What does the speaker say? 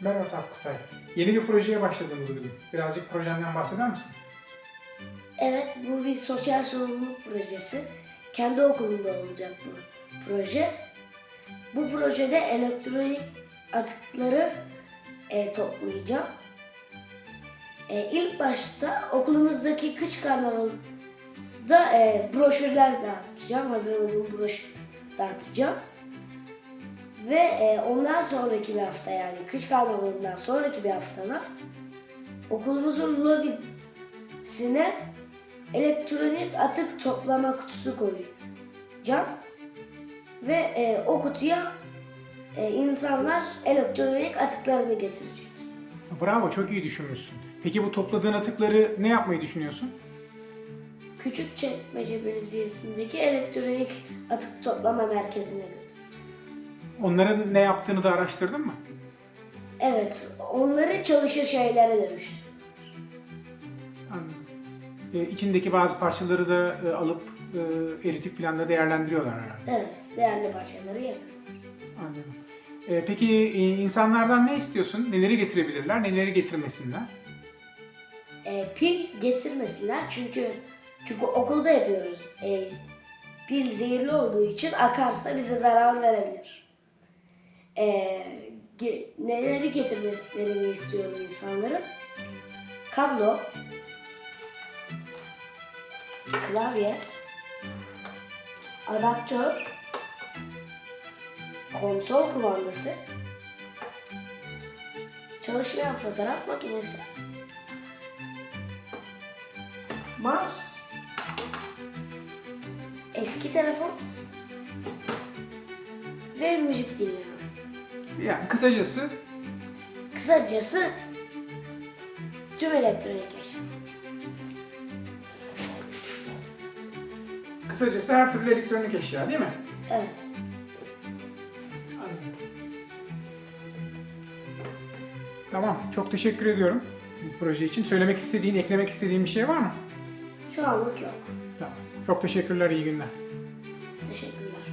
Merhaba Sarp Kutay. Yeni bir projeye başladığını duydum. Birazcık projenden bahseder misin? Evet, bu bir sosyal sorumluluk projesi. Kendi okulumda olacak bu proje. Bu projede elektronik atıkları e, toplayacağım. E, ilk başta okulumuzdaki kış karnavalında e, broşürler dağıtacağım. Hazırladığım broşür dağıtacağım. Ve e, ondan sonraki bir hafta yani kış karnavalından sonraki bir haftada okulumuzun lobisine elektronik atık toplama kutusu koyacağım. Ve e, o kutuya e, insanlar elektronik atıklarını getirecek. Bravo, çok iyi düşünmüşsün. Peki bu topladığın atıkları ne yapmayı düşünüyorsun? Küçükçekmece Belediyesi'ndeki elektronik atık toplama merkezine götüreceğiz. Onların ne yaptığını da araştırdın mı? Evet, onları çalışır şeylere dönüştür. Anladım. Ee, içindeki bazı parçaları da e, alıp e, eritip filan da değerlendiriyorlar herhalde. Evet, değerli parçaları yapıyor. Anladım. Ee, peki e, insanlardan ne istiyorsun? Neleri getirebilirler, neleri getirmesinler? E, pil getirmesinler çünkü çünkü okulda yapıyoruz. E, pil zehirli olduğu için akarsa bize zarar verebilir. E, ge- neleri getirmelerini istiyorum insanların? Kablo, klavye, adaptör, konsol kumandası, çalışmayan fotoğraf makinesi, mouse, eski telefon ve müzik dinleme. Yani kısacası Kısacası tüm elektronik eşya. kısacası her türlü elektronik eşya değil mi? Evet. Tamam, çok teşekkür ediyorum bu proje için. Söylemek istediğin, eklemek istediğin bir şey var mı? Şu anlık yok. Tamam. Çok teşekkürler, iyi günler. Teşekkürler.